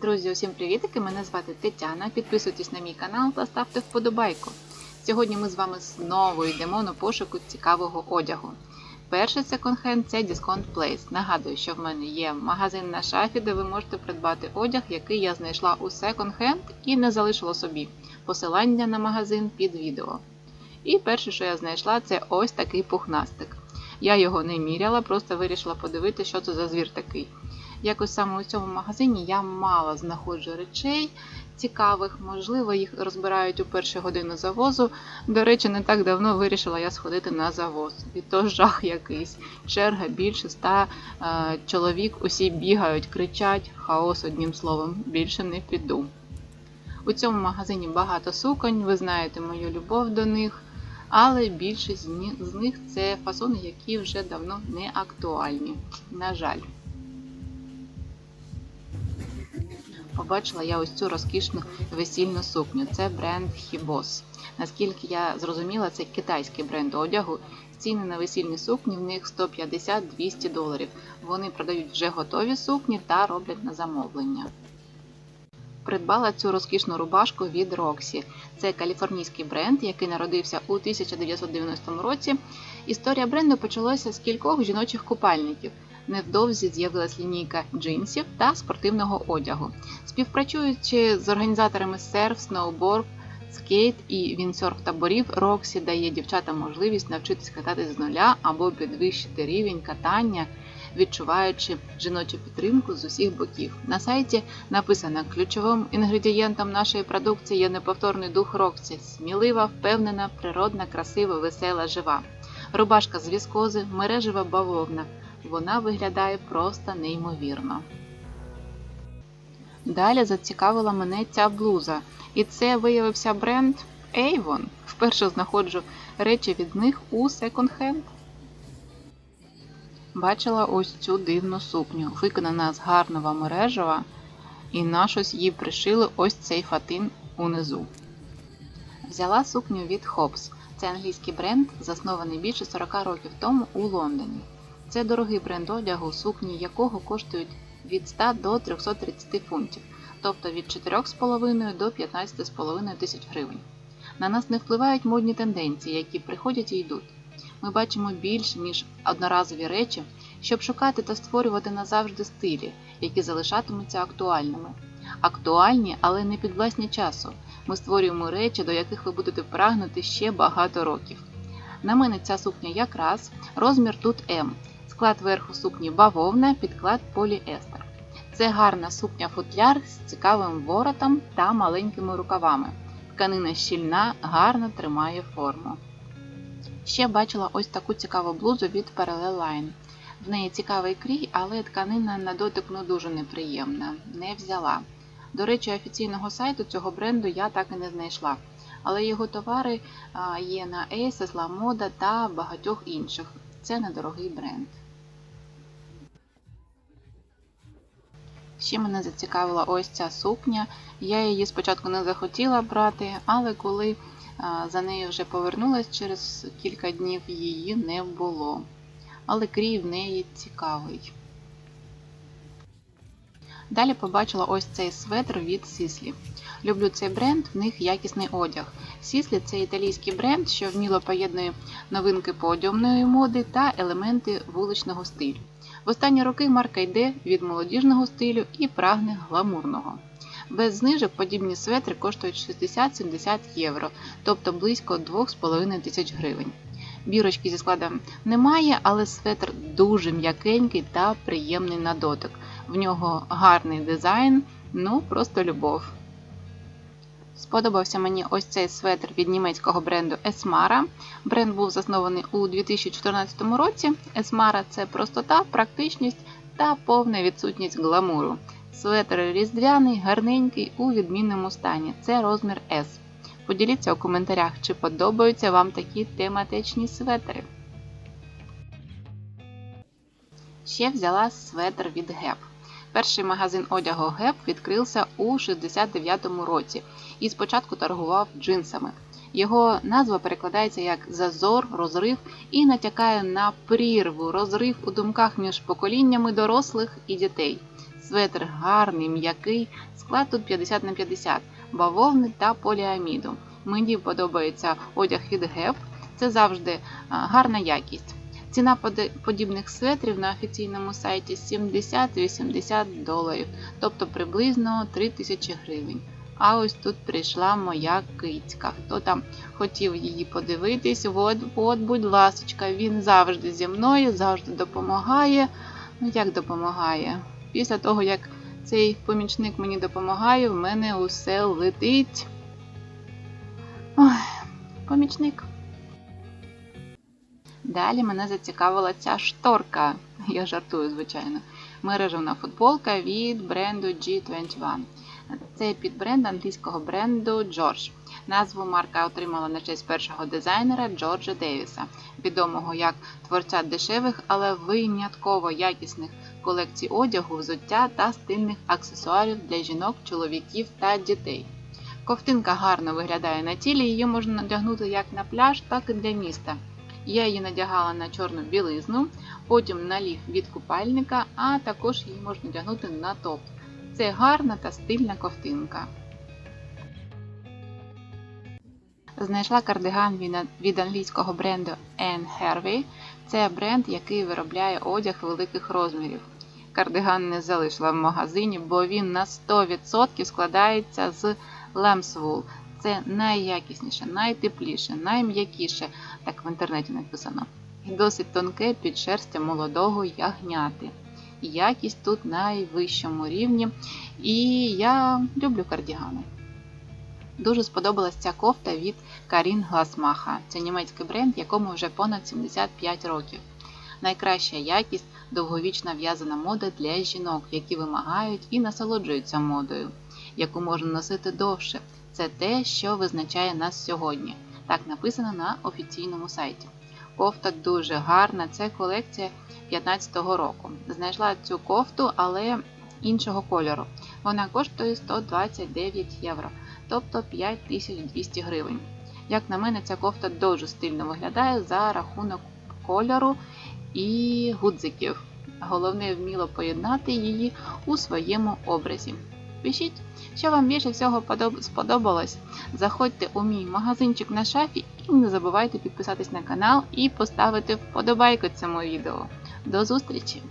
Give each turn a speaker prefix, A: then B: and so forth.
A: Друзі, усім привітики! Мене звати Тетяна. Підписуйтесь на мій канал та ставте вподобайку. Сьогодні ми з вами знову йдемо на пошуку цікавого одягу. Перший секонд-хенд це Discount Place. Нагадую, що в мене є магазин на шафі, де ви можете придбати одяг, який я знайшла у секонд-хенд і не залишила собі. Посилання на магазин під відео. І перше, що я знайшла, це ось такий пухнастик. Я його не міряла, просто вирішила подивитися, що це за звір такий. Якось саме у цьому магазині я мало знаходжу речей цікавих, можливо, їх розбирають у першу годину завозу. До речі, не так давно вирішила я сходити на завоз. І то жах якийсь. Черга більше ста е, чоловік, усі бігають, кричать, хаос одним словом, більше не піду. У цьому магазині багато суконь, ви знаєте мою любов до них, але більшість з них це фасони, які вже давно не актуальні. На жаль. Побачила я ось цю розкішну весільну сукню. Це бренд Hibos. Наскільки я зрозуміла, це китайський бренд одягу. Ціни на весільні сукні в них 150-200 доларів. Вони продають вже готові сукні та роблять на замовлення. Придбала цю розкішну рубашку від Roxy. Це каліфорнійський бренд, який народився у 1990 році. Історія бренду почалася з кількох жіночих купальників. Невдовзі з'явилась лінійка джинсів та спортивного одягу. Співпрацюючи з організаторами серф, сноуборд, скейт і віндсерф таборів, Roxy дає дівчатам можливість навчитись кататись з нуля або підвищити рівень катання, відчуваючи жіночу підтримку з усіх боків. На сайті написано ключовим інгредієнтом нашої продукції є неповторний дух Roxy. смілива, впевнена, природна, красива, весела, жива. Рубашка з віскози, мережева бавовна. Вона виглядає просто неймовірно. Далі зацікавила мене ця блуза. І це виявився бренд Avon. Вперше знаходжу речі від них у секонд-хенд. Бачила ось цю дивну сукню, виконана з гарного мережева, і на щось їй пришили ось цей фатин унизу. Взяла сукню від Hobbs. Це англійський бренд, заснований більше 40 років тому у Лондоні. Це дорогий бренд одягу, сукні якого коштують від 100 до 330 фунтів, тобто від 4,5 до 15,5 тисяч гривень. На нас не впливають модні тенденції, які приходять і йдуть. Ми бачимо більше, ніж одноразові речі, щоб шукати та створювати назавжди стилі, які залишатимуться актуальними. Актуальні, але не підвласні часу. Ми створюємо речі, до яких ви будете прагнути ще багато років. На мене ця сукня якраз, розмір тут М. Склад верху сукні бавовна, підклад поліестер. Це гарна сукня-футляр з цікавим воротом та маленькими рукавами. Тканина щільна, гарно тримає форму. Ще бачила ось таку цікаву блузу від Parallel Line. В неї цікавий крій, але тканина на дотик ну дуже неприємна. Не взяла. До речі, офіційного сайту цього бренду я так і не знайшла. Але його товари є на Asos, La Moda та багатьох інших. Це недорогий бренд. Ще мене зацікавила ось ця сукня. Я її спочатку не захотіла брати, але коли а, за нею вже повернулась через кілька днів, її не було. Але крій в неї цікавий. Далі побачила ось цей светр від Сіслі. Люблю цей бренд, в них якісний одяг. Сіслі це італійський бренд, що вміло поєднує новинки подіумної моди та елементи вуличного стилю. В останні роки марка йде від молодіжного стилю і прагне гламурного. Без знижок подібні светри коштують 60-70 євро, тобто близько 2,5 тисяч гривень. Бірочки зі складом немає, але светр дуже м'якенький та приємний на дотик. В нього гарний дизайн, ну просто любов. Сподобався мені ось цей светр від німецького бренду Esmara. Бренд був заснований у 2014 році. Esmara – це простота, практичність та повна відсутність гламуру. Светр різдвяний, гарненький у відмінному стані. Це розмір S. Поділіться у коментарях, чи подобаються вам такі тематичні светри. Ще взяла светр від Gap. Перший магазин одягу Gap відкрився у 69-му році і спочатку торгував джинсами. Його назва перекладається як зазор, розрив і натякає на прірву, розрив у думках між поколіннями дорослих і дітей. Светр гарний, м'який, склад тут 50 на 50, бавовни та поліаміду. Мені подобається одяг від Gap, це завжди гарна якість. Ціна подібних светрів на офіційному сайті 70-80 доларів, тобто приблизно 3000 гривень. А ось тут прийшла моя кицька. Хто там хотів її подивитись, от, от, будь ласочка, він завжди зі мною, завжди допомагає. Ну як допомагає? Після того, як цей помічник мені допомагає, в мене усе летить. Ой, помічник. Далі мене зацікавила ця шторка. Я жартую, звичайно. Мережевна футболка від бренду G21. Це під бренд англійського бренду George. Назву марка отримала на честь першого дизайнера Джорджа Девіса, відомого як творця дешевих, але винятково якісних колекцій одягу, взуття та стильних аксесуарів для жінок, чоловіків та дітей. Ковтинка гарно виглядає на тілі, її можна надягнути як на пляж, так і для міста. Я її надягала на чорну білизну, потім на ліф від купальника, а також її можна надягнути на топ. Це гарна та стильна ковтинка. Знайшла кардиган від- англійського бренду Anne Harvey. Це бренд, який виробляє одяг великих розмірів. Кардиган не залишила в магазині, бо він на 100% складається з лемсвул. Це найякісніше, найтепліше, найм'якіше, так в інтернеті написано. І досить тонке під шерстя молодого ягняти. Якість тут на найвищому рівні. І я люблю кардігани. Дуже сподобалась ця кофта від Карін Гласмаха. Це німецький бренд, якому вже понад 75 років. Найкраща якість довговічна в'язана мода для жінок, які вимагають і насолоджуються модою, яку можна носити довше. Це те, що визначає нас сьогодні. Так написано на офіційному сайті. Кофта дуже гарна, це колекція 15-го року. Знайшла цю кофту, але іншого кольору. Вона коштує 129 євро, тобто 5200 гривень. Як на мене, ця кофта дуже стильно виглядає за рахунок кольору і гудзиків. Головне вміло поєднати її у своєму образі. Пишіть, що вам більше всього сподобалось. Заходьте у мій магазинчик на шафі і не забувайте підписатись на канал і поставити вподобайку цьому відео. До зустрічі!